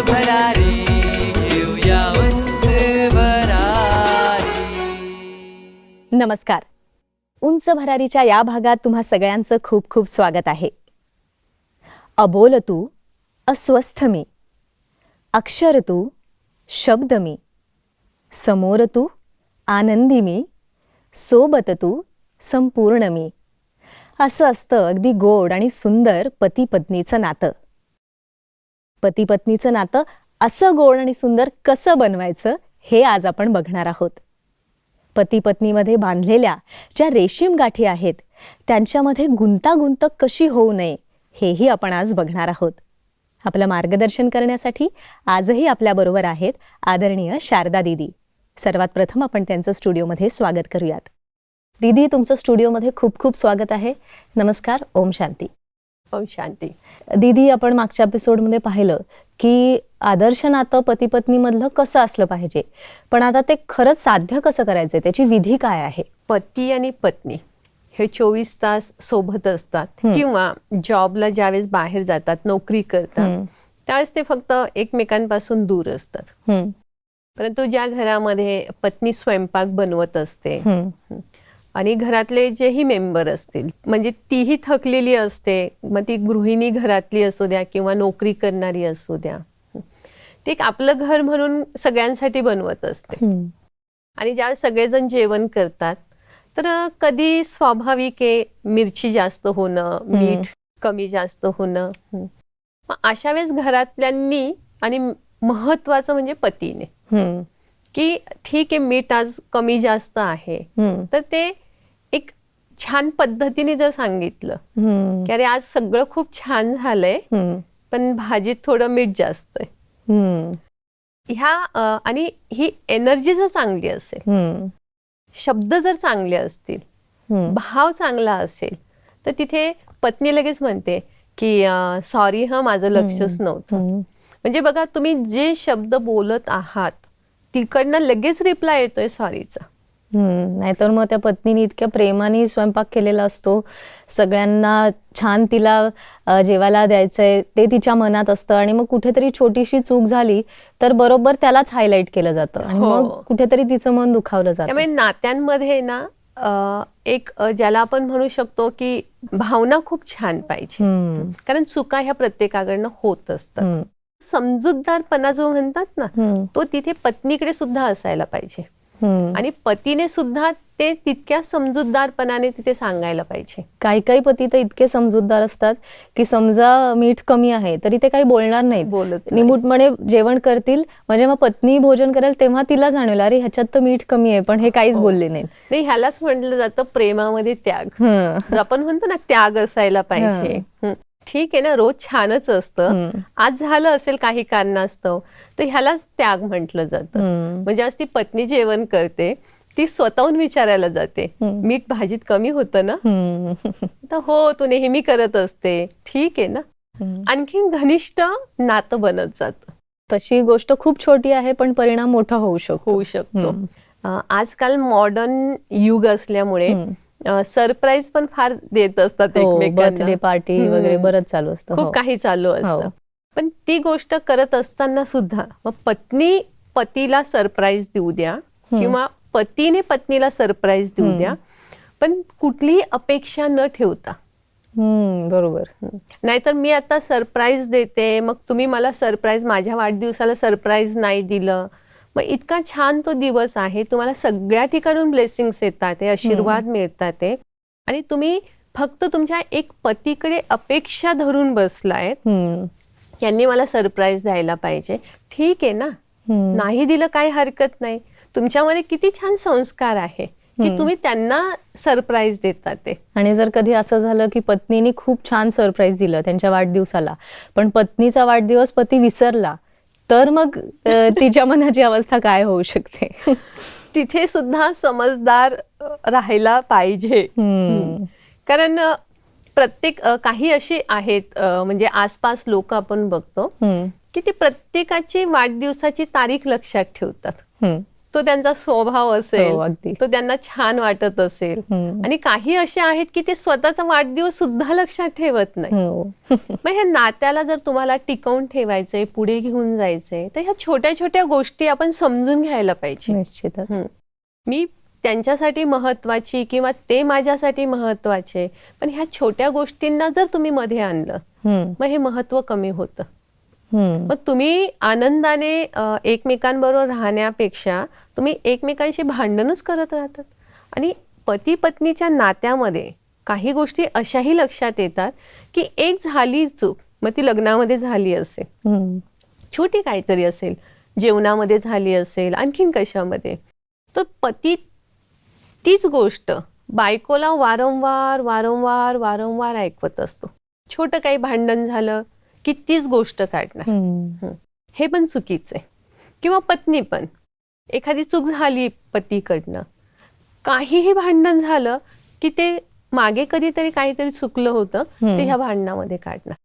भरारी घेऊया भरारी. नमस्कार. उंच भरारीच्या या भागात तुम्हा सगळ्यांचं खूप खूप स्वागत आहे. अबोल तू अस्वस्थ मी. अक्षर तू शब्द मी. समोर तू आनंदी मी. सोबत तू संपूर्ण मी. असं असतं अगदी गोड आणि सुंदर पती पत्नीचं नातं. पती पत्नीचं नातं असं गोड आणि सुंदर कसं बनवायचं हे आज आपण बघणार आहोत. पती पत्नीमध्ये बांधलेल्या ज्या रेशीम गाठी आहेत त्यांच्यामध्ये गुंतागुंत कशी होऊ नये हेही आपण आज बघणार आहोत. आपलं मार्गदर्शन करण्यासाठी आजही आपल्याबरोबर आहेत आदरणीय शारदा दिदी. सर्वात प्रथम आपण त्यांचं स्टुडिओमध्ये स्वागत करूयात. दिदी तुमचं स्टुडिओमध्ये खूप खूप स्वागत आहे. नमस्कार ओम शांती. ओम शांती. दिदी आपण मागच्या एपिसोडमध्ये पाहिलं की आदर्श नातं पती पत्नीमधलं कसं असलं पाहिजे? पण आता ते खरंच साध्य कसं करायचंय? त्याची विधी काय आहे? पती आणि पत्नी हे चोवीस तास सोबत असतात. किंवा जॉबला ज्यावेळेस बाहेर जातात नोकरी करतात. त्यावेळेस ते फक्त एकमेकांपासून दूर असतात. परंतु ज्या घरामध्ये पत्नी स्वयंपाक बनवत असते आणि घरातले जेही मेंबर असतील म्हणजे तीही थकलेली असते मग ती गृहिणी घरातली असू द्या किंवा नोकरी करणारी असू द्या. ते आपलं घर म्हणून सगळ्यांसाठी बनवत असते. आणि ज्यावेळेस सगळेजण जेवण करतात तर कधी स्वाभाविक आहे मिरची जास्त होणं मीठ कमी जास्त होणं. मग अशा वेळेस घरातल्यांनी आणि महत्वाचं म्हणजे पतीने. की ठीक आहे मीठ आज कमी जास्त आहे. तर ते एक छान पद्धतीने जर सांगितलं की अरे आज सगळं खूप छान झालंय पण भाजीत थोडं मीठ जास्त आहे. ह्या आणि ही एनर्जी जर चांगली असेल शब्द जर चांगले असतील भाव चांगला असेल तर तिथे पत्नी लगेच म्हणते की सॉरी हं माझं लक्षच नव्हतं. म्हणजे बघा तुम्ही जे शब्द बोलत आहात तिकडनं लगेच रिप्लाय येतोय सॉरीचा हम्म. नाहीतर मग त्या पत्नीने इतक्या प्रेमाने स्वयंपाक केलेला असतो. सगळ्यांना छान तिला जेवायला द्यायचंय ते तिच्या मनात असतं. आणि मग कुठेतरी छोटीशी चूक झाली तर बरोबर त्यालाच हायलाइट केलं जातं. आणि हो. मग कुठेतरी तिचं मन दुखावलं जातं. त्यामुळे नात्यांमध्ये ना एक ज्याला आपण म्हणू शकतो की भावना खूप छान पाहिजे. कारण चुका ह्या प्रत्येकाकडनं होत असतात. समजूतदारपणा जो म्हणतात ना तो तिथे पत्नीकडे सुद्धा असायला पाहिजे. आणि पतीने सुद्धा ते तितक्या समजूतदारपणाने तिथे सांगायला पाहिजे. काही काही पती तर इतके समजूतदार असतात की समजा मीठ कमी आहे तरी ते काही बोलणार नाहीत. बोलत नाही. निमूटपणे जेवण करतील म्हणजे मग पत्नी भोजन करेल तेव्हा तिला जाणवेल अरे ह्याच्यात तर मीठ कमी आहे पण हे काहीच हो. बोलले नाहीत. नाही ह्यालाच म्हटलं जातं प्रेमामध्ये त्याग. आपण म्हणतो ना त्याग असायला पाहिजे. ठीक आहे ना रोज छानच असतं. आज झालं असेल काही कारणास्तव तर ह्यालाच त्याग म्हटलं जातं. म्हणजे आज ती पत्नी जेवण करते ती स्वतःहून विचारायला जाते. मीठ भाजीत कमी होतं ना हं. तर हो तू नेहमी करत असते ठीक आहे ना. आणखीन घनिष्ठ नातं बनत जातं तशी गोष्ट खूप छोटी आहे पण परिणाम मोठा होऊ शकतो होऊ शकतो आजकाल मॉडर्न युग असल्यामुळे. सरप्राईज पण फार देत असतात बर्थडे पार्टी हं. वगैरे बरंच चालू असतं खूप हो. काही चालू हो. असतं पण ती गोष्ट करत असताना सुद्धा मग पत्नी पतीला सरप्राईज देऊ द्या किंवा पतीने पत्नीला सरप्राईज देऊ. द्या पण कुठलीही अपेक्षा न ठेवता हं, बरोबर नाहीतर मी आता सरप्राईज देते मग तुम्ही मला सरप्राईज माझ्या वाढदिवसाला सरप्राईज नाही दिलं मग इतका छान तो दिवस आहे. तुम्हाला सगळ्या ठिकाणून ब्लेसिंग्स येतात आशीर्वाद मिळतात आहे आणि तुम्ही फक्त तुमच्या एक पतीकडे अपेक्षा धरून बसलाय. यांनी मला सरप्राईज द्यायला पाहिजे. ठीक आहे ना. नाही दिलं काही हरकत नाही. तुमच्यामध्ये किती छान संस्कार आहे की तुम्ही त्यांना सरप्राईज देतात ते. आणि जर कधी असं झालं की पत्नीने खूप छान सरप्राईज दिलं त्यांच्या वाढदिवसाला पण पत्नीचा वाढदिवस पती विसरला तर मग तिच्या मनाची अवस्था काय होऊ शकते तिथे सुद्धा समजदार राहायला पाहिजे. कारण प्रत्येक काही अशी आहेत म्हणजे आसपास लोक आपण बघतो. की ते प्रत्येकाची वाढदिवसाची तारीख लक्षात ठेवतात. तो त्यांचा स्वभाव हो, असेल अगदी. तो त्यांना छान वाटत असेल. आणि काही असे आहेत की ते स्वतःचा वाढदिवस सुद्धा लक्षात ठेवत नाही हो मग ह्या नात्याला जर तुम्हाला टिकवून ठेवायचंय पुढे घेऊन जायचंय तर ह्या छोट्या छोट्या गोष्टी आपण समजून घ्यायला पाहिजे निश्चितच हम्म. मी त्यांच्यासाठी महत्वाची किंवा ते माझ्यासाठी महत्त्वाचे पण ह्या छोट्या गोष्टींना जर तुम्ही मध्ये आणलं. मग हे महत्त्व कमी होतं. मग तुम्ही आनंदाने एकमेकांबरोबर राहण्यापेक्षा तुम्ही एकमेकांशी भांडणच करत राहतात. आणि पती पत्नीच्या नात्यामध्ये काही गोष्टी अशाही लक्षात येतात की एक झाली चूक मग ती लग्नामध्ये झाली असेल. छोटी काहीतरी असेल जेवणामध्ये झाली असेल आणखीन कशामध्ये. तर पती तीच गोष्ट बायकोला वारंवार वारंवार वारंवार ऐकवत असतो. छोटं काही भांडण झालं की तीच गोष्ट काढणार. हे. पण चुकीचं आहे. किंवा पत्नी पण. एखादी चूक झाली पतीकडनं. काहीही भांडण झालं की ते मागे कधीतरी काहीतरी चुकलं होतं. ते ह्या भांडणामध्ये काढणार.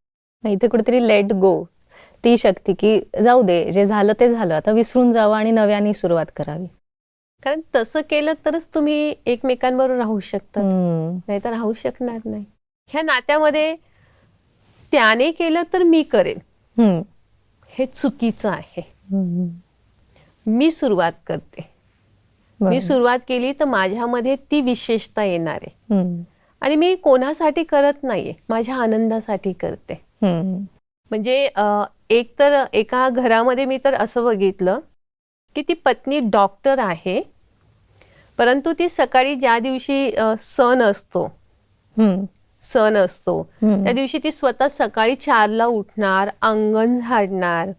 नाही, इथे कुठेतरी लेट गो ती शक्ती की जाऊ दे जे झालं ते झालं. आता विसरून जावं आणि नव्याने सुरुवात करावी. कारण तसं केलं तरच तुम्ही एकमेकांबरोबर राहू शकता. नाही तर राहू शकणार नाही. ह्या नात्यामध्ये त्याने केलं तर मी करेन. हे चुकीचं आहे. मी सुरुवात करते मी. सुरुवात केली तर माझ्यामध्ये ती विशेषता येणार आहे. आणि मी कोणासाठी करत नाहीये माझ्या आनंदासाठी करते. म्हणजे एक तर एका घरामध्ये मी तर असं बघितलं की ती पत्नी डॉक्टर आहे परंतु ती सकाळी ज्या दिवशी सण असतो. सण असतो. त्या दिवशी ती स्वतः सकाळी चारला उठणार अंगण झाडणार.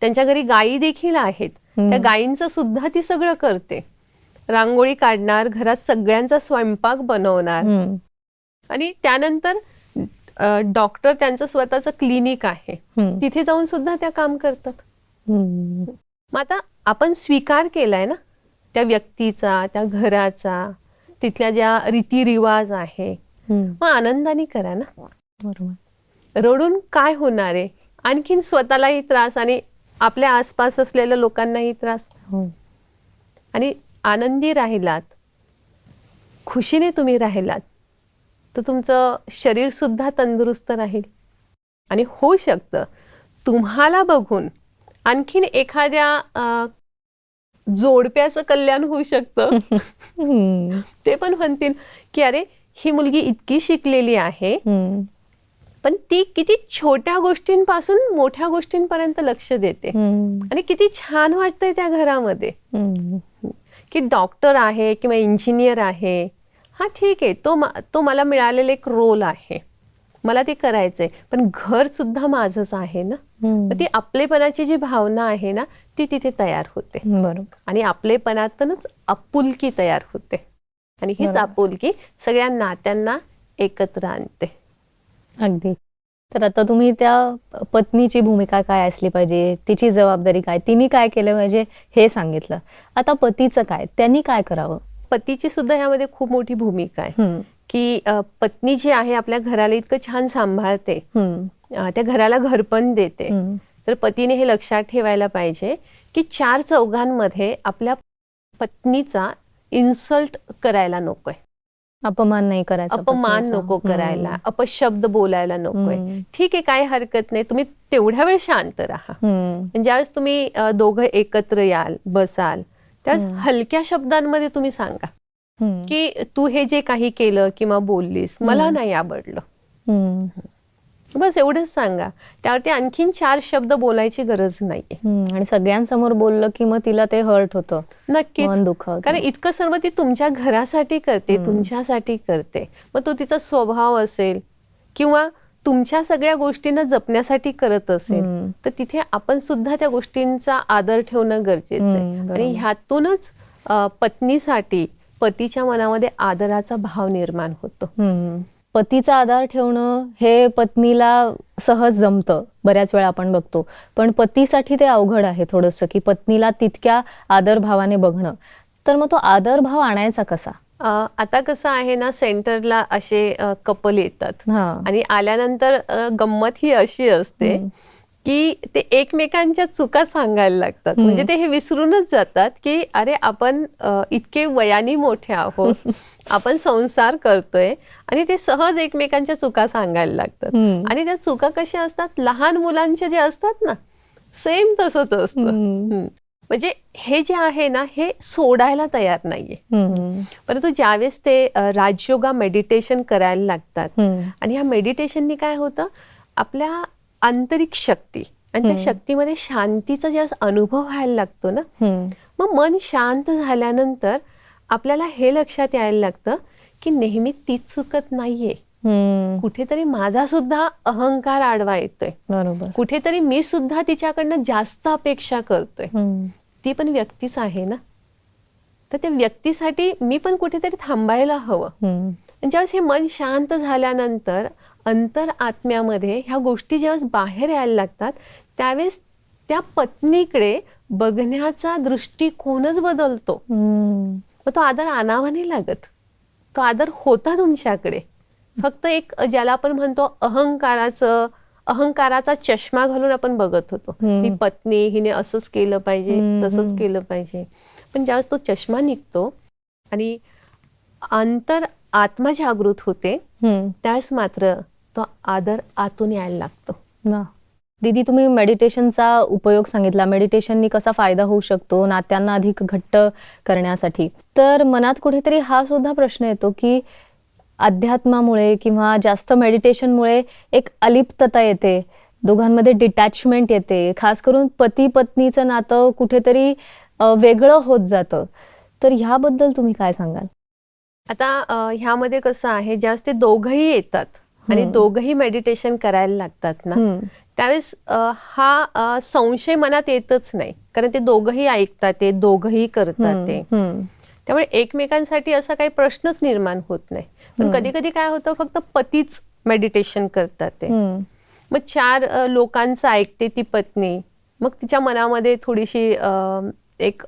त्यांच्या घरी गायी देखील आहेत. त्या गायींचं सुद्धा ती सगळं करते रांगोळी काढणार घरात सगळ्यांचा स्वयंपाक बनवणार. आणि त्यानंतर डॉक्टर त्यांचं स्वतःचं क्लिनिक आहे. तिथे जाऊन सुद्धा त्या काम करतात. मग आता आपण स्वीकार केलाय ना त्या व्यक्तीचा त्या घराचा तिथल्या ज्या रीतिरिवाज आहे. मग आनंदाने करा ना. बरोबर. रडून काय होणार आहे? आणखीन स्वतःलाही त्रास आणि आपल्या आसपास असलेल्या लोकांनाही त्रास. हो. आणि आनंदी राहिलात खुशीने तुम्ही राहिलात तर तुमचं शरीर सुद्धा तंदुरुस्त राहील. आणि होऊ शकतं. तुम्हाला बघून आणखीन एखाद्या जोडप्याचं कल्याण होऊ शकतं. ते पण म्हणतील की अरे ही मुलगी इतकी शिकलेली आहे. पण ती किती छोट्या गोष्टींपासून मोठ्या गोष्टींपर्यंत लक्ष देते. आणि किती छान वाटतंय त्या घरामध्ये. की डॉक्टर आहे किंवा इंजिनियर आहे. हा ठीक आहे तो तो मला मिळालेला एक रोल आहे. मला ते करायचंय. पण घर सुद्धा माझंच आहे ना. ती आपलेपणाची जी भावना आहे ना ती तिथे तयार होते. बरोबर. आणि आपलेपणातूनच आपुलकी तयार होते. आणि हीच. आपुलकी सगळ्या नात्यांना एकत्र आणते. अगदी. तर आता तुम्ही त्या पत्नीची भूमिका काय असली पाहिजे? तिची जबाबदारी काय? तिने काय केलं पाहिजे हे सांगितलं. आता पतीचं काय? त्यांनी काय करावं? पतीची सुद्धा ह्यामध्ये खूप मोठी भूमिका आहे. की पत्नी जी आहे आपल्या घराला इतकं छान सांभाळते. त्या घराला घरपण देते. तर पतीने हे लक्षात ठेवायला पाहिजे की चार चौघांमध्ये आपल्या पत्नीचा इन्सल्ट करायला नकोय अपमान नाही करायचा अपमान. नको. करायला अपशब्द बोलायला नकोय. ठीक आहे काय हरकत नाही तुम्ही तेवढ्या वेळ शांत राहा. पण ज्यावेळेस तुम्ही दोघं एकत्र याल बसाल त्यावेळेस हम्म. हलक्या शब्दांमध्ये तुम्ही सांगा. की तू हे जे काही केलं किंवा बोललीस मला. नाही आवडलं. बस एवढंच सांगा त्यावरती आणखीन चार शब्द बोलायची गरज नाहीये हम्म. आणि सगळ्यांसमोर बोललं की मग तिला ते हर्ट होतं नक्कीच दुखावतं. कारण इतकं सर्व ती तुमच्या घरासाठी करते. तुमच्यासाठी करते मग तो तिचा स्वभाव असेल किंवा तुमच्या सगळ्या गोष्टींना जपण्यासाठी करत असेल. तर तिथे आपण सुद्धा त्या गोष्टींचा आदर ठेवणं गरजेचं आहे. आणि ह्यातूनच पत्नीसाठी पतीच्या मनामध्ये आदराचा भाव निर्माण होतो. पतीचा आधार ठेवणं हे पत्नीला सहज जमतं बऱ्याच वेळा आपण बघतो. पण पतीसाठी ते अवघड आहे थोडंसं की पत्नीला तितक्या आदरभावाने बघणं. तर मग तो आदरभाव आणायचा कसा? अ, आता कसं आहे ना सेंटरला असे कपल येतात. हा. आणि आल्यानंतर गंमत ही अशी असते. की ते एकमेकांच्या चुका सांगायला लागतात. म्हणजे ते हे विसरूनच जातात की अरे आपण इतके वयाने मोठे आहोत आपण संसार करतोय आणि ते सहज एकमेकांच्या चुका सांगायला लागतात. आणि त्या चुका कशा असतात लहान मुलांचे जे असतात ना सेम तसंच असतं. म्हणजे हे जे आहे ना हे सोडायला तयार नाहीये. परंतु ज्यावेळेस ते राजयोगा मेडिटेशन करायला लागतात. आणि ह्या मेडिटेशननी काय होतं आपल्या आंतरिक शक्ती आणि त्या. शक्तीमध्ये शांतीचा ज्यावेळेस अनुभव व्हायला लागतो ना. मग मन शांत झाल्यानंतर आपल्याला हे लक्षात यायला लागतं की नेहमी तीच चुकत नाहीये. कुठेतरी माझा सुद्धा अहंकार आडवा येतोय बरोबर कुठेतरी मी सुद्धा तिच्याकडनं जास्त अपेक्षा करतोय. ती पण व्यक्तीच आहे ना तर त्या व्यक्तीसाठी मी पण कुठेतरी थांबायला हवं ज्यावेळेस हे मन शांत झाल्यानंतर अंतर आत्म्यामध्ये ह्या गोष्टी ज्यावेळेस बाहेर यायला लागतात त्यावेळेस त्या पत्नीकडे बघण्याचा दृष्टिकोनच बदलतो. मग तो आदर आणावा नाही लागत तो आदर होता तुमच्याकडे फक्त एक ज्याला आपण म्हणतो अहंकाराचं अहंकाराचा चष्मा घालून आपण बघत होतो. ही पत्नी हिने असंच केलं पाहिजे तसंच. केलं पाहिजे पण ज्यावेळेस तो चष्मा निघतो आणि अंतर आत्मा जागृत होते. त्यावेळेस मात्र तो आदर आतून यायला लागतो. दीदी तुम्ही मेडिटेशनचा उपयोग सांगितला. मेडिटेशननी कसा फायदा होऊ शकतो? नात्यांना अधिक घट्ट करण्यासाठी. तर मनात कुठेतरी हा सुद्धा प्रश्न येतो की अध्यात्मामुळे किंवा जास्त मेडिटेशनमुळे एक अलिप्तता येते. दोघांमध्ये डिटॅचमेंट येते. खास करून पती पत्नीचं नातं कुठेतरी वेगळं होत जातं. तर ह्याबद्दल तुम्ही काय सांगाल? आता ह्यामध्ये कसं आहे ज्यावेळेस ते दोघंही येतात आणि. दोघंही मेडिटेशन करायला लागतात ना. त्यावेळेस हा संशय मनात येतच नाही कारण ते दोघंही ऐकतात ते दोघंही करतात ते. त्यामुळे एकमेकांसाठी असा काही प्रश्नच निर्माण होत नाही पण. कधी कधी काय होतं फक्त पतीच मेडिटेशन करतात ते. मग चार लोकांचं ऐकते ती पत्नी मग तिच्या मनामध्ये थोडीशी एक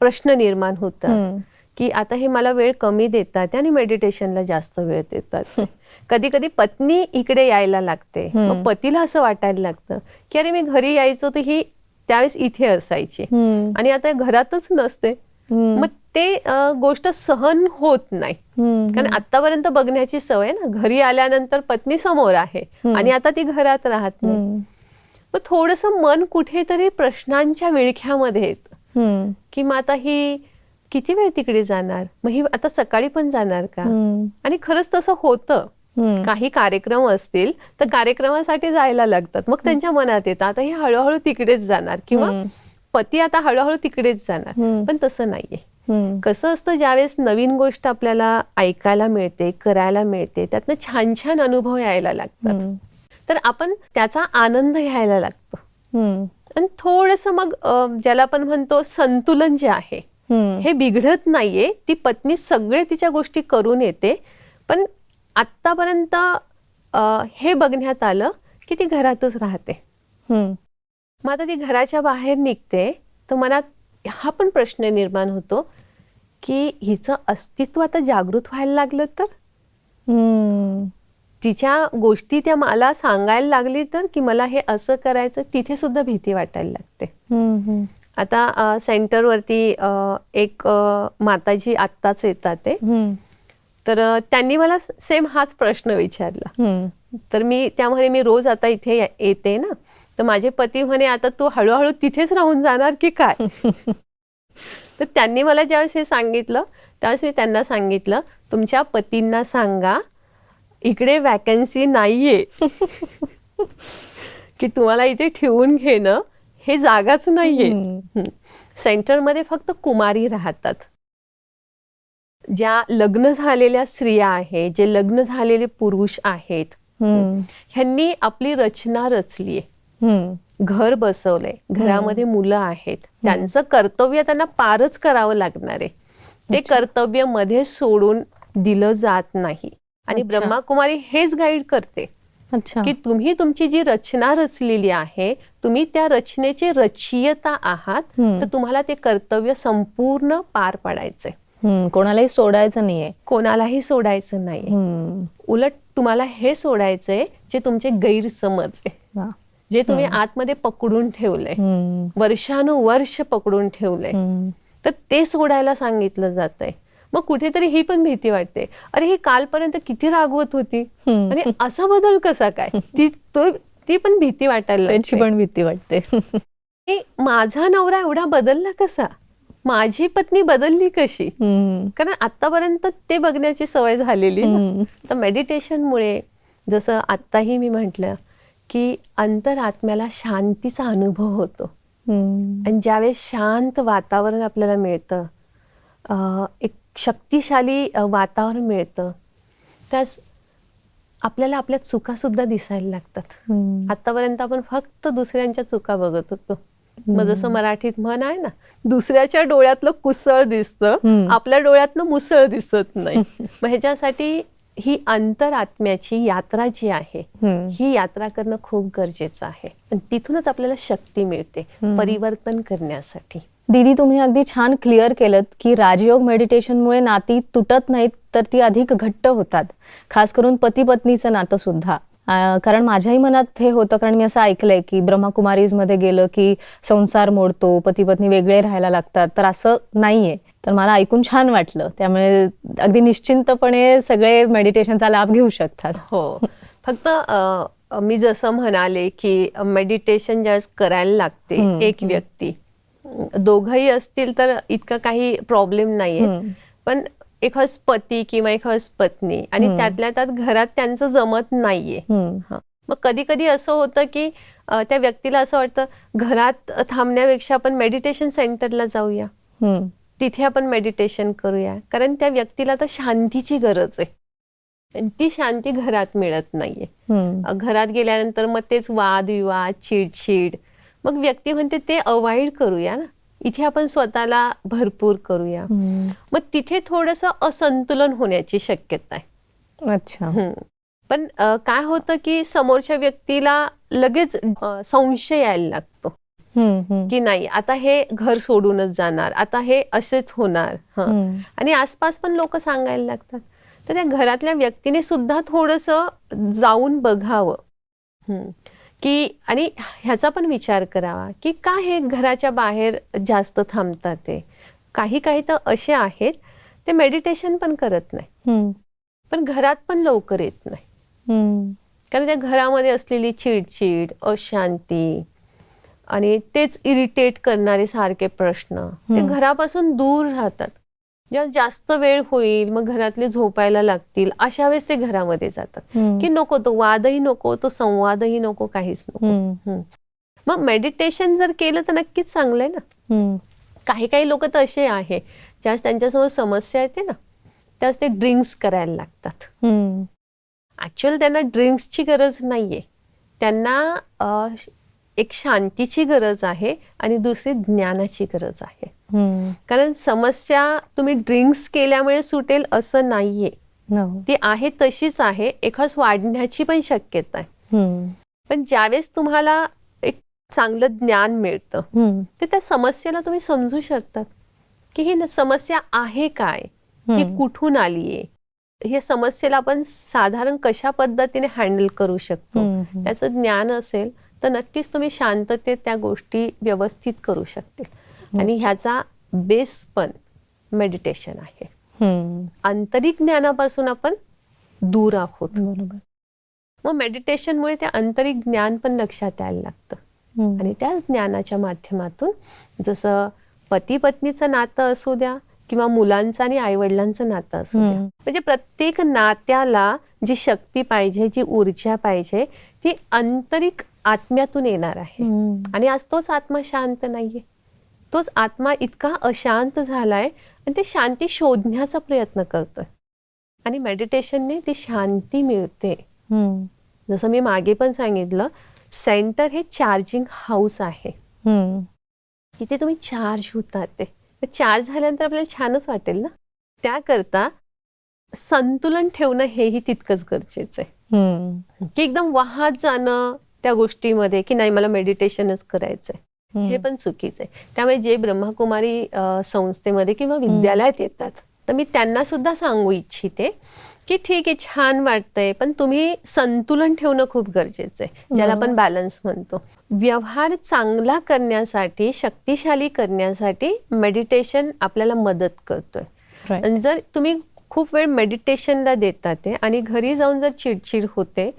प्रश्न निर्माण होतात हम्म. की आता हे मला वेळ कमी देतात आणि मेडिटेशनला जास्त वेळ देतात कधी कधी पत्नी इकडे यायला लागते. मग पतीला असं वाटायला लागतं की अरे मी घरी यायचो तर ही त्यावेळेस इथे असायची. आणि आता घरातच नसते. मग ते गोष्ट सहन होत नाही. कारण आतापर्यंत बघण्याची सवय ना घरी आल्यानंतर पत्नी समोर आहे. आणि आता ती घरात राहत नाही. मग थोडस मन कुठेतरी प्रश्नांच्या विळख्यामध्ये येतं. की मग आता ही किती वेळ तिकडे जाणार मग ही आता सकाळी पण जाणार का. आणि खरंच तसं होतं. काही कार्यक्रम असतील तर कार्यक्रमासाठी जायला लागतात मग त्यांच्या मनात येतं आता ही हळूहळू तिकडेच जाणार किंवा. पती आता हळूहळू तिकडेच जाणार. पण तसं नाहीये. कसं असतं ज्यावेळेस नवीन गोष्ट आपल्याला ऐकायला मिळते करायला मिळते त्यातनं छान छान अनुभव यायला लागतात. तर आपण त्याचा आनंद घ्यायला लागतो. आणि थोडस मग ज्याला आपण म्हणतो संतुलन जे आहे. हे बिघडत नाहीये ती पत्नी सगळे तिच्या गोष्टी करून येते पण आत्तापर्यंत हे बघण्यात आलं की ती घरातच राहते. मग आता ती घराच्या बाहेर निघते तर मनात हा पण प्रश्न निर्माण होतो की हिचं अस्तित्व आता जागृत व्हायला लागलं तर. तिच्या गोष्टी त्या मला सांगायला लागली तर की मला हे असं करायचं तिथे सुद्धा भीती वाटायला लागते. आता सेंटरवरती एक माताजी आत्ताच येतात ते. तर त्यांनी मला सेम हाच प्रश्न विचारला. तर मी त्यामुळे मी रोज आता इथे येते ना. तर माझे पती म्हणे आता तू हळूहळू तिथेच राहून जाणार की काय? तर त्यांनी मला ज्यावेळेस हे सांगितलं त्यावेळेस मी त्यांना सांगितलं तुमच्या पतींना सांगा इकडे वॅकन्सी नाहीये. की तुम्हाला इथे ठेवून घेणं हे जागाच नाहीये. सेंटरमध्ये फक्त कुमारी राहतात. ज्या लग्न झालेल्या स्त्रिया आहेत जे लग्न झालेले पुरुष आहेत. ह्यांनी आपली रचना रचली. घर बसवलंय घरामध्ये मुलं आहेत त्यांचं कर्तव्य त्यांना पारच करावं लागणार आहे ते कर्तव्यमध्ये सोडून दिलं जात नाही आणि. ब्रह्माकुमारी हेच गाईड करते की तुम्ही तुमची जी रचना रचलेली आहे तुम्ही त्या रचनेचे रचयिता आहात. तर तुम्हाला ते कर्तव्य संपूर्ण पार पाडायचंय. कोणालाही सोडायचं नाहीये कोणालाही सोडायचं नाही. उलट तुम्हाला हे सोडायचंय जे तुमचे गैरसमज आहे. जे तुम्ही आतमध्ये पकडून ठेवलंय. वर्षानुवर्ष पकडून ठेवलंय. तर ते सोडायला सांगितलं जातंय मग कुठेतरी ही पण भीती वाटते अरे ही कालपर्यंत किती रागवत होती. आणि असा बदल कसा काय ती तो ती पण भीती वाटायला. पण भीती वाटते माझा नवरा एवढा बदलला कसा माझी पत्नी बदलली कशी. कारण आतापर्यंत ते बघण्याची सवय झालेली. तर मेडिटेशनमुळे जसं आत्ताही मी म्हटलं की अंतरात्म्याला शांतीचा अनुभव होतो. आणि ज्यावेळेस शांत वातावरण आपल्याला मिळतं एक शक्तिशाली वातावरण मिळतं त्यास आपल्याला आपल्या चुका सुद्धा दिसायला लागतात. आतापर्यंत आपण फक्त दुसऱ्यांच्या चुका बघत होतो मग जसं मराठीत म्हण आहे ना दुसऱ्याच्या डोळ्यातलं कुसळ दिसतं. आपल्या डोळ्यातलं मुसळ दिसत नाही. मग ह्याच्यासाठी ही अंतरात्म्याची यात्रा जी आहे. ही यात्रा करणं खूप गरजेचं आहे. आणि तिथूनच आपल्याला शक्ती मिळते परिवर्तन करण्यासाठी. दीदी तुम्ही अगदी छान क्लिअर केलं की राजयोग मेडिटेशनमुळे नाती तुटत नाहीत तर ती अधिक घट्ट होतात. खास करून पती पत्नीचं नातं सुद्धा. कारण माझ्याही मनात हे होतं कारण मी असं ऐकलंय की ब्रह्माकुमारीजमध्ये गेलं की संसार मोडतो पती पत्नी वेगळे राहायला लागतात तर असं नाहीये. तर मला ऐकून छान वाटलं. त्यामुळे अगदी निश्चिंतपणे सगळे मेडिटेशनचा लाभ घेऊ शकतात. हो. फक्त मी जसं म्हणाले की मेडिटेशन ज्यावेळेस करायला लागते एक व्यक्ती. दोघंही असतील तर इतकं काही प्रॉब्लेम नाहीये. हम्म. पण एखाद पती किंवा एखाद पत्नी आणि. त्यातल्या त्यात घरात त्यांचं जमत नाहीये. हा. मग कधी कधी असं होतं की त्या व्यक्तीला असं वाटतं घरात थांबण्यापेक्षा आपण मेडिटेशन सेंटरला जाऊया. तिथे आपण मेडिटेशन करूया कारण त्या व्यक्तीला आता शांतीची गरज आहे ती शांती घरात मिळत नाहीये घरात गेल्यानंतर मग तेच वादविवाद चिडचिड मग व्यक्ती म्हणते ते अवॉइड करूया ना इथे आपण स्वतःला भरपूर करूया. मग तिथे थोडंसं असंतुलन होण्याची शक्यता आहे अच्छा. पण काय होतं की समोरच्या व्यक्तीला लगेच संशय यायला लागतो. की नाही आता हे घर सोडूनच जाणार आता हे असेच होणार हं. आणि आसपास पण लोक सांगायला लागतात तर त्या घरातल्या व्यक्तीने सुद्धा थोडंसं जाऊन बघावं. की आणि ह्याचा पण विचार करावा की का हे घराच्या बाहेर जास्त थांबतात ते काही काही तर असे आहेत ते मेडिटेशन पण करत नाही. पण घरात पण लवकर येत नाही. कारण त्या घरामध्ये असलेली चिडचिड अशांती आणि तेच इरिटेट करणारे सारखे प्रश्न ते. घरापासून दूर राहतात जेव्हा जास्त वेळ होईल मग घरातले झोपायला लागतील अशा वेळेस ते घरामध्ये जातात. की नको तो वादही नको तो संवादही नको काहीच नको. मग मेडिटेशन जर केलं तर नक्कीच चांगलं आहे ना. काही काही लोक तर असे आहे ज्यावेळेस त्यांच्यासमोर समस्या येते ना त्यावेळेस ते ड्रिंक्स करायला लागतात. ऍक्च्युअल त्यांना ड्रिंक्सची गरज नाहीये त्यांना एक शांतीची गरज आहे आणि दुसरी ज्ञानाची गरज आहे. कारण समस्या तुम्ही ड्रिंक्स केल्यामुळे सुटेल असं नाहीये No. ती आहे तशीच आहे एखास वाढण्याची पण शक्यता आहे. पण ज्यावेळेस तुम्हाला एक चांगलं ज्ञान मिळतं. तर त्या समस्येला तुम्ही समजू शकतात की ही न- समस्या आहे काय ही. कुठून आलीये ह्या समस्येला आपण साधारण कशा पद्धतीने हँडल करू शकतो. त्याचं ज्ञान असेल तर नक्कीच तुम्ही शांततेत त्या गोष्टी व्यवस्थित करू शकतील आणि ह्याचा बेस पण मेडिटेशन आहे. आंतरिक ज्ञानापासून आपण दूर आहोत बरोबर मग मेडिटेशनमुळे ते आंतरिक ज्ञान पण लक्षात यायला लागतं. आणि त्या ज्ञानाच्या माध्यमातून जसं पती पत्नीचं नातं असू द्या किंवा मुलांचं आणि आईवडिलांचं नातं असू द्या. म्हणजे प्रत्येक नात्याला जी शक्ती पाहिजे जी ऊर्जा पाहिजे ती आंतरिक आत्म्यातून येणार आहे. आणि आज तोच आत्मा शांत नाहीये तोच आत्मा इतका अशांत झालाय आणि ते शांती शोधण्याचा प्रयत्न करतोय आणि मेडिटेशनने ती शांती मिळते. जसं मी मागे पण सांगितलं सेंटर हे चार्जिंग हाऊस आहे. तिथे तुम्ही चार्ज होतात ते चार्ज झाल्यानंतर आपल्याला छानच वाटेल ना त्याकरता संतुलन ठेवणं हेही तितकंच गरजेचं आहे. की एकदम वाहत जाणं त्या गोष्टीमध्ये की नाही मला मेडिटेशनच करायचंय. हे पण चुकीचं आहे. त्यामुळे जे ब्रह्मकुमारी संस्थेमध्ये किंवा विद्यालयात येतात तर मी त्यांना सुद्धा सांगू इच्छिते की ठीक आहे छान वाटतंय पण तुम्ही संतुलन ठेवणं खूप गरजेचं आहे ज्याला आपण बॅलन्स म्हणतो. व्यवहार चांगला करण्यासाठी शक्तिशाली करण्यासाठी मेडिटेशन आपल्याला मदत करतोय. जर तुम्ही खूप वेळ मेडिटेशनला देतात आणि घरी जाऊन जर चिडचिड होते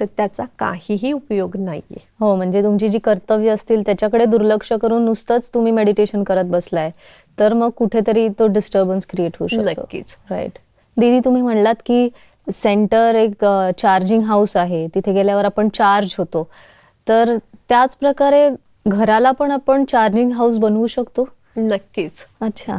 तर त्याचा काहीही उपयोग नाहीये. हो म्हणजे तुमची जी कर्तव्य असतील त्याच्याकडे दुर्लक्ष करून नुसतंच तुम्ही मेडिटेशन करत बसलाय तर मग कुठेतरी तो डिस्टर्बन्स क्रिएट होऊ शकतो. नक्कीच. राईट दीदी तुम्ही म्हणलात की सेंटर एक चार्जिंग हाऊस आहे. तिथे गेल्यावर आपण चार्ज होतो. तर त्याच प्रकारे घराला पण आपण चार्जिंग हाऊस बनवू शकतो? नक्कीच. अच्छा.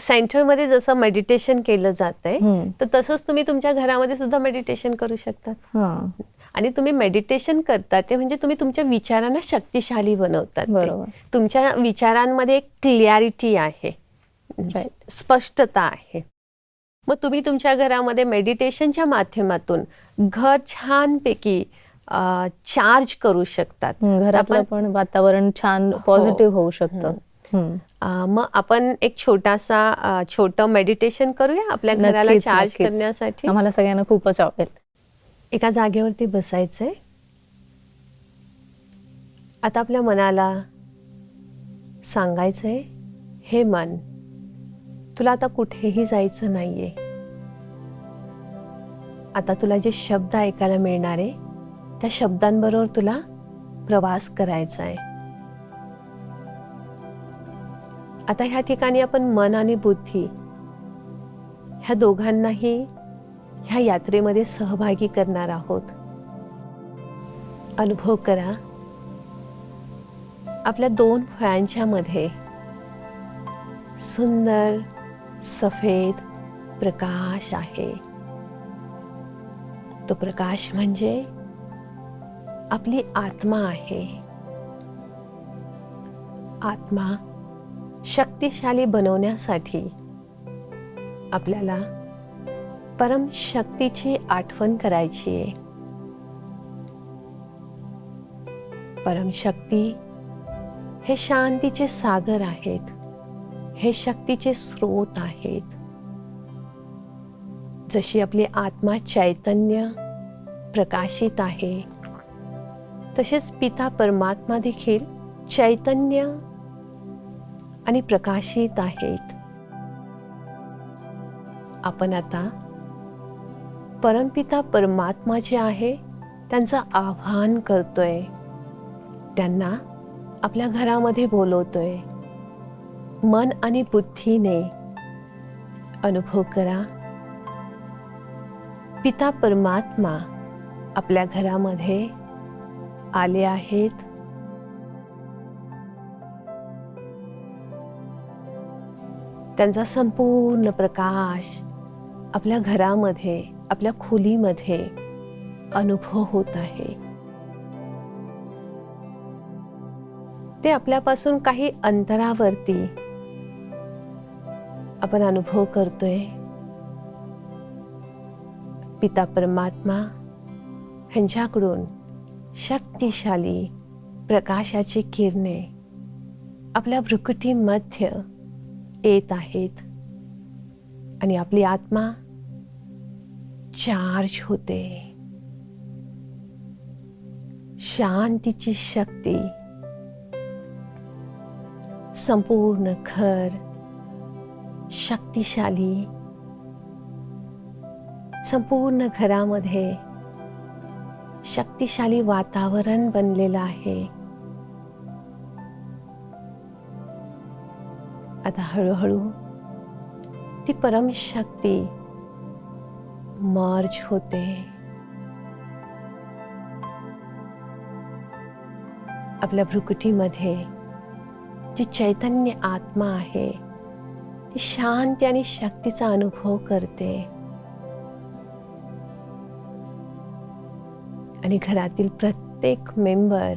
सेंटरमध्ये जसं मेडिटेशन केलं जात आहे. तर तसंच तुम्ही तुमच्या घरामध्ये सुद्धा मेडिटेशन करू शकतात. हा. आणि तुम्ही मेडिटेशन करता ते म्हणजे तुम्ही तुमच्या विचारांना शक्तिशाली बनवतात. तुमच्या विचारांमध्ये एक क्लिअरिटी आहे. स्पष्टता आहे. मग तुम्ही तुमच्या घरामध्ये मेडिटेशनच्या माध्यमातून घर छानपैकी चार्ज करू शकतात. घरातलं आपण- पण वातावरण छान पॉझिटिव्ह होऊ शकतं. मग आपण एक छोटासा छोटं मेडिटेशन करूया? आपल्या घराला चार्ज. करण्यासाठी? आम्हाला सगळ्यांना खूपच आवडेल. एका जागेवरती बसायचंय. आता आपल्या मनाला सांगायचंय हे मन तुला आता कुठेही जायचं नाहीये. आता तुला जे शब्द ऐकायला मिळणार आहे त्या शब्दांबरोबर तुला प्रवास करायचा आहे आता ह्या ठिकाणी आपण मन आणि बुद्धी ह्या दोघांनाही ह्या यात्रेमध्ये सहभागी करणार आहोत. अनुभव करा. आपल्या दोन फळांच्या मध्ये सुंदर सफेद प्रकाश आहे. तो प्रकाश म्हणजे आपली आत्मा आहे. आत्मा शक्तिशाली बनवण्यासाठी आपल्याला परम शक्तीची आठवण करायची आहे. परमशक्ती हे शांतीचे सागर आहेत. हे शक्तीचे स्रोत आहेत. जशी आपली आत्मा चैतन्य प्रकाशित आहे तसेच पिता परमात्मा देखील चैतन्य आणि प्रकाशित आहेत. आपण आता परमपिता परमात्मा जे आहे त्यांचं आव्हान करतोय. त्यांना आपल्या घरामध्ये बोलवतोय. मन आणि बुद्धीने अनुभव करा. पिता परमात्मा आपल्या घरामध्ये आले आहेत. त्यांचा संपूर्ण प्रकाश आपल्या घरामध्ये आपल्या खोलीमध्ये अनुभव होत आहे. ते आपल्यापासून काही अंतरावरती आपण अनुभव करतोय. पिता परमात्मा ह्यांच्याकडून शक्तिशाली प्रकाशाची किरणे आपल्या भ्रुकुटीमध्ये येत आहेत. आणि आपली आत्मा चार्ज होते. शांतीची शक्ती संपूर्ण घर शक्तिशाली संपूर्ण घरामध्ये शक्तिशाली वातावरण बनलेलं आहे. आता हळूहळू ती परमशक्ती मार्ज होते. आपल्या भ्रुकुटीमध्ये जी चैतन्य आत्मा आहे ती शांती आणि शक्तीचा अनुभव करते. आणि घरातील प्रत्येक मेंबर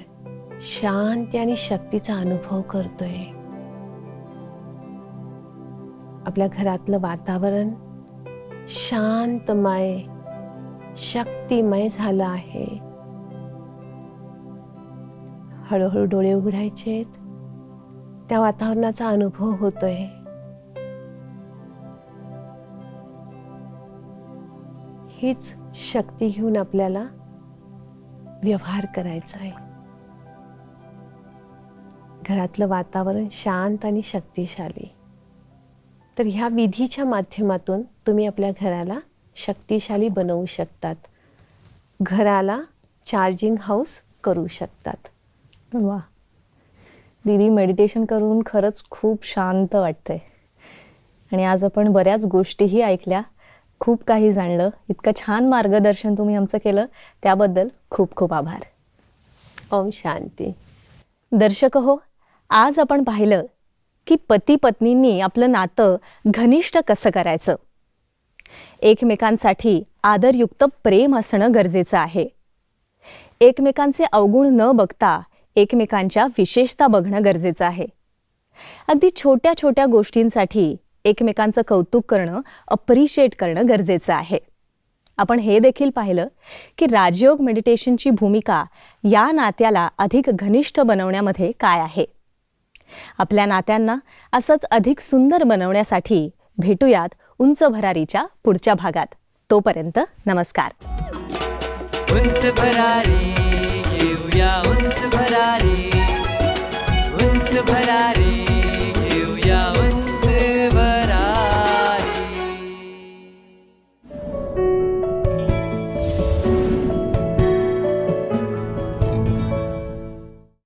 शांती आणि शक्तीचा अनुभव करतोय. आपल्या घरातलं वातावरण शांतमय शक्तिमय झालं आहे. हळूहळू डोळे उघडायचे त्या वातावरणाचा अनुभव होतोय. हीच शक्ती घेऊन आपल्याला व्यवहार करायचा आहे घरातलं वातावरण शांत आणि शक्तिशाली. तर ह्या विधीच्या माध्यमातून तुम्ही आपल्या घराला शक्तिशाली बनवू शकतात. घराला चार्जिंग हाऊस करू शकतात. वा दीदी मेडिटेशन करून खरंच खूप शांत वाटतंय. आणि आज आपण बऱ्याच गोष्टीही ऐकल्या. खूप काही जाणलं. इतकं छान मार्गदर्शन तुम्ही आमचं केलं. त्याबद्दल खूप खूप आभार. ओम शांती. दर्शक हो आज आपण पाहिलं की पती पत्नींनी आपलं नातं घनिष्ठ कसं करायचं? एकमेकांसाठी आदरयुक्त प्रेम असणं गरजेचं आहे. एकमेकांचे अवगुण न बघता एकमेकांच्या विशेषता बघणं गरजेचं आहे. अगदी छोट्या छोट्या गोष्टींसाठी एकमेकांचं कौतुक करणं अप्रिशिएट करणं गरजेचं आहे. आपण हे देखील पाहिलं की राजयोग मेडिटेशनची भूमिका या नात्याला अधिक घनिष्ठ बनवण्यामध्ये काय आहे? आपल्या नात्यांना असंच अधिक सुंदर बनवण्यासाठी भेटूयात उंच भरारीच्या पुढच्या भागात. तोपर्यंत नमस्कार. उंच भरारी उंच भरारी.